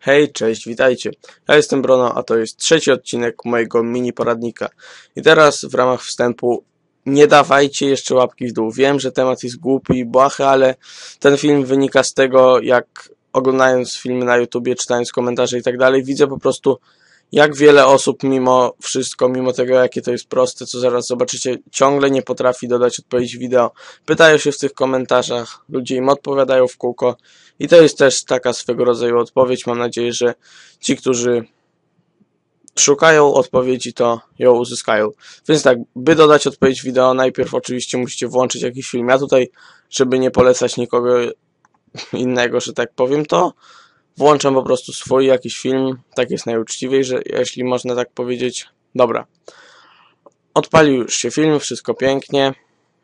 Hej, cześć, witajcie. Ja jestem Brono, a to jest trzeci odcinek mojego mini poradnika. I teraz w ramach wstępu nie dawajcie jeszcze łapki w dół. Wiem, że temat jest głupi i błahy, ale ten film wynika z tego, jak oglądając filmy na YouTubie, czytając komentarze i tak dalej, widzę po prostu jak wiele osób mimo wszystko, mimo tego jakie to jest proste, co zaraz zobaczycie, ciągle nie potrafi dodać odpowiedzi wideo. Pytają się w tych komentarzach, ludzie im odpowiadają w kółko i to jest też taka swego rodzaju odpowiedź. Mam nadzieję, że ci, którzy szukają odpowiedzi, to ją uzyskają. Więc tak, by dodać odpowiedź wideo, najpierw oczywiście musicie włączyć jakiś film. Ja tutaj, żeby nie polecać nikogo innego, że tak powiem, to włączam po prostu swój jakiś film, tak jest najuczciwiej, że jeśli można tak powiedzieć. Dobra. Odpalił już się film, wszystko pięknie.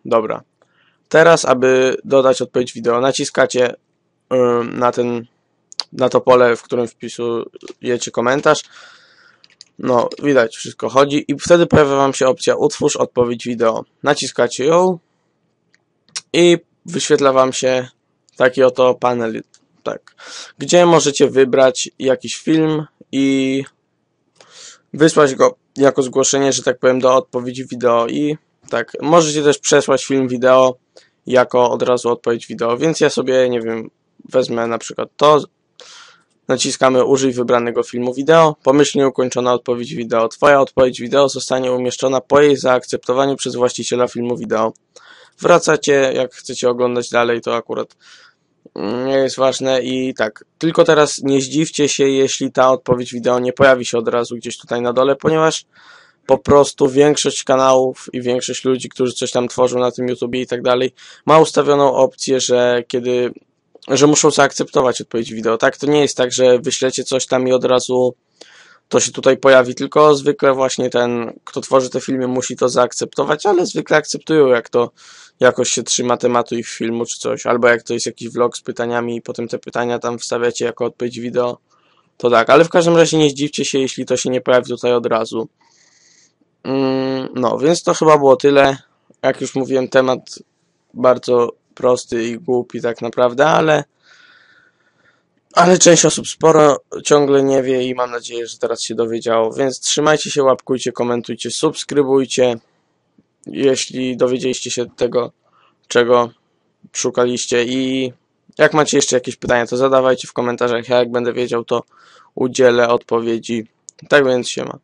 Dobra. Teraz, aby dodać odpowiedź wideo, naciskacie na ten, na to pole, w którym wpisujecie komentarz. No, widać, wszystko chodzi i wtedy pojawia Wam się opcja utwórz odpowiedź wideo. Naciskacie ją i wyświetla Wam się taki oto panel tak, gdzie możecie wybrać jakiś film i wysłać go jako zgłoszenie, że tak powiem, do odpowiedzi wideo i tak, możecie też przesłać film wideo jako od razu odpowiedź wideo, więc ja sobie, nie wiem, wezmę na przykład to, naciskamy użyj wybranego filmu wideo, pomyślnie ukończona odpowiedź wideo. Twoja odpowiedź wideo zostanie umieszczona po jej zaakceptowaniu przez właściciela filmu wideo. Wracacie, jak chcecie oglądać dalej, to akurat jest ważne i tak, tylko teraz nie zdziwcie się, jeśli ta odpowiedź wideo nie pojawi się od razu gdzieś tutaj na dole, ponieważ po prostu większość kanałów i większość ludzi, którzy coś tam tworzą na tym YouTubie i tak dalej, ma ustawioną opcję, że kiedy, że muszą zaakceptować odpowiedź wideo, tak? To nie jest tak, że wyślecie coś tam i od razu to się tutaj pojawi, tylko zwykle właśnie ten, kto tworzy te filmy musi to zaakceptować, ale zwykle akceptują, jak to jakoś się trzyma tematu ich filmu czy coś, albo jak to jest jakiś vlog z pytaniami i potem te pytania tam wstawiacie jako odpowiedź wideo, to tak, ale w każdym razie nie zdziwcie się, jeśli to się nie pojawi tutaj od razu. Mm, no, więc to chyba było tyle. Jak już mówiłem, temat bardzo prosty i głupi tak naprawdę, ale ale część osób sporo ciągle nie wie i mam nadzieję, że teraz się dowiedziało. Więc trzymajcie się, łapkujcie, komentujcie, subskrybujcie. Jeśli dowiedzieliście się tego, czego szukaliście i jak macie jeszcze jakieś pytania, to zadawajcie w komentarzach. Ja jak będę wiedział, to udzielę odpowiedzi. Tak więc się ma.